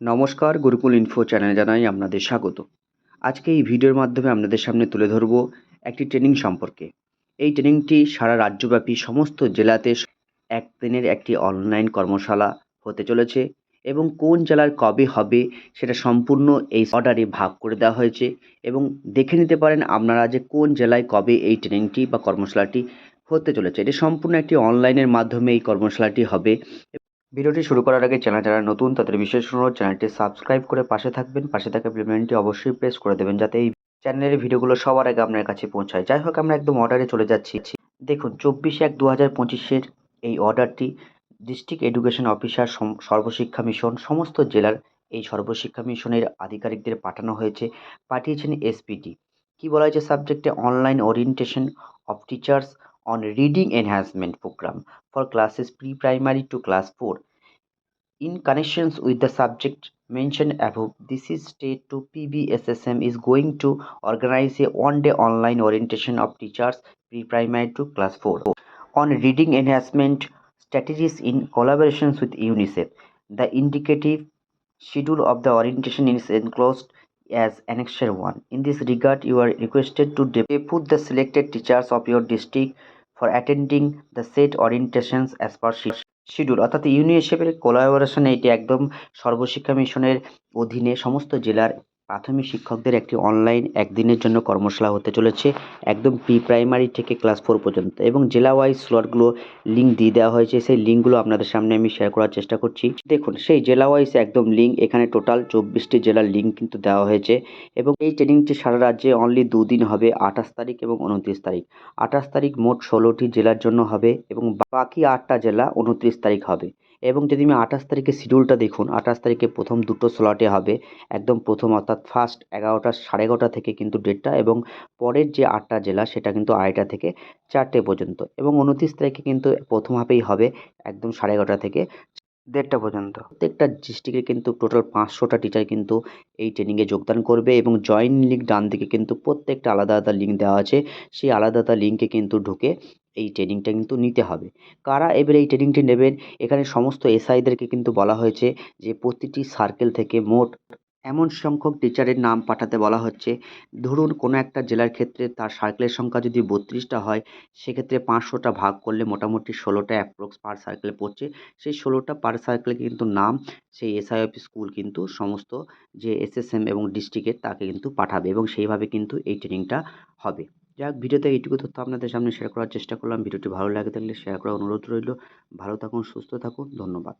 নমস্কার, গুরুকুল ইনফো চ্যানেলে জানাই আপনাদের স্বাগত। আজকে এই ভিডিওর মাধ্যমে আপনাদের সামনে তুলে ধরব একটি ট্রেনিং সম্পর্কে। এই ট্রেনিংটি সারা রাজ্যব্যাপী সমস্ত জেলাতে এক দিনের একটি অনলাইন কর্মশালা হতে চলেছে এবং কোন জেলার কবে হবে সেটা সম্পূর্ণ এই অর্ডারে ভাগ করে দেওয়া হয়েছে এবং দেখে নিতে পারেন আপনারা যে কোন জেলায় কবে এই ট্রেনিংটি বা কর্মশালাটি হতে চলেছে। এটি সম্পূর্ণ একটি অনলাইনের মাধ্যমে এই কর্মশালাটি হবে। ভিডিওটি শুরু করার আগে চ্যানেল যারা নতুন, তাদের বিশেষ অনুরোধ, চ্যানেলটি সাবস্ক্রাইব করে পাশে থাকবেন। পাশে থাকা বেলবাটনটি অবশ্যই প্রেস করে দেবেন যাতে এই চ্যানেলের ভিডিওগুলো সবার আগে আপনার কাছে পৌঁছায়। যাই হোক, আমরা একদম অর্ডারে চলে যাচ্ছি। দেখুন, চব্বিশ এক দু হাজার পঁচিশের এই অর্ডারটি district education officer Sarvashiksha mission, সমস্ত জেলার এই সর্বশিক্ষা মিশনের আধিকারিকদের পাঠানো হয়েছে, পাঠিয়েছেন এসপিটি কি বলা হয়েছে সাবজেক্টে online orientation of teachers on reading enhancement program for classes pre primary to class 4. In connections with the subject mentioned above, this is state to PBSSM is going to organize a one-day online orientation of teachers pre-primary to class 4 on reading enhancement strategies in collaborations with UNICEF. The indicative schedule of the orientation is enclosed as Annexure 1. In this regard, you are requested to depute the selected teachers of your district for attending the said orientations as per schedule অর্থাৎ ইউনিসেফের কোলাবোরেশনে এটি একদম সর্বশিক্ষা মিশনের অধীনে সমস্ত জেলার প্রাথমিক শিক্ষকদের একটি অনলাইন একদিনের জন্য কর্মশালা হতে চলেছে, একদম প্রি প্রাইমারি থেকে ক্লাস ফোর পর্যন্ত এবং জেলা ওয়াইজ স্লটগুলো লিঙ্ক দিয়ে দেওয়া হয়েছে। সেই লিঙ্কগুলো আপনাদের সামনে আমি শেয়ার করার চেষ্টা করছি। দেখুন, সেই জেলা ওয়াইজ একদম লিঙ্ক এখানে টোটাল চব্বিশটি জেলার লিঙ্ক কিন্তু দেওয়া হয়েছে এবং এই ট্রেনিংটি সারা রাজ্যে অনলি দুদিন হবে, আঠাশ তারিখ এবং উনত্রিশ তারিখ। আঠাশ তারিখ মোট ষোলোটি জেলার জন্য হবে এবং বাকি আটটা জেলা উনত্রিশ তারিখ হবে। এবং যদি আমি আঠাশ তারিখের শিডিউলটা দেখুন, আঠাশ তারিখে প্রথম দুটো স্লটে হবে, একদম প্রথম অর্থাৎ ফার্স্ট এগারোটা, সাড়ে এগারোটা থেকে কিন্তু ডেটটা এবং পরের যে আটটা জেলা সেটা কিন্তু আড়াইটা থেকে চারটে পর্যন্ত এবং উনত্রিশ তারিখে কিন্তু প্রথম হাফেই হবে একদম সাড়ে এগারোটা থেকে দেড়টা পর্যন্ত। প্রত্যেকটা ডিস্ট্রিক্টে কিন্তু টোটাল পাঁচশোটা টিচার কিন্তু এই ট্রেনিংয়ে যোগদান করবে এবং জয়েন লিঙ্ক ডান দিকে কিন্তু প্রত্যেকটা আলাদা আলাদা লিঙ্ক দেওয়া আছে, সেই আলাদা আলাদা লিঙ্কে কিন্তু ঢুকে এই ট্রেনিংটা কিন্তু নিতে হবে। কারা এবার এই ট্রেনিংটি নেবেন? এখানে সমস্ত এসআইদেরকে কিন্তু বলা হয়েছে যে, প্রতিটি সার্কেল থেকে মোট এমন সংখ্যক টিচারের নাম পাঠাতে বলা হচ্ছে। ধরুন, কোনো একটা জেলার ক্ষেত্রে তার সার্কেলের সংখ্যা যদি বত্রিশটা হয়, সেক্ষেত্রে পাঁচশোটা ভাগ করলে মোটামুটি ষোলোটা অ্যাপ্রক্স পার সার্কেলে পড়ছে। সেই ষোলোটা পার সার্কেলে কিন্তু নাম সেই এসআইএফ স্কুল কিন্তু সমস্ত যে এসএসএম এবং ডিস্ট্রিক্টের তাকে কিন্তু পাঠাবে এবং সেইভাবে কিন্তু এই ট্রেনিংটা হবে। যাক ভিডিওতে এইটুকু তথ্য আপনাদের সামনে শেয়ার করার চেষ্টা করলাম। ভিডিওটি ভালো লাগে থাকলে শেয়ার করার অনুরোধ রইল। ভালো থাকুন, সুস্থ থাকুন। ধন্যবাদ।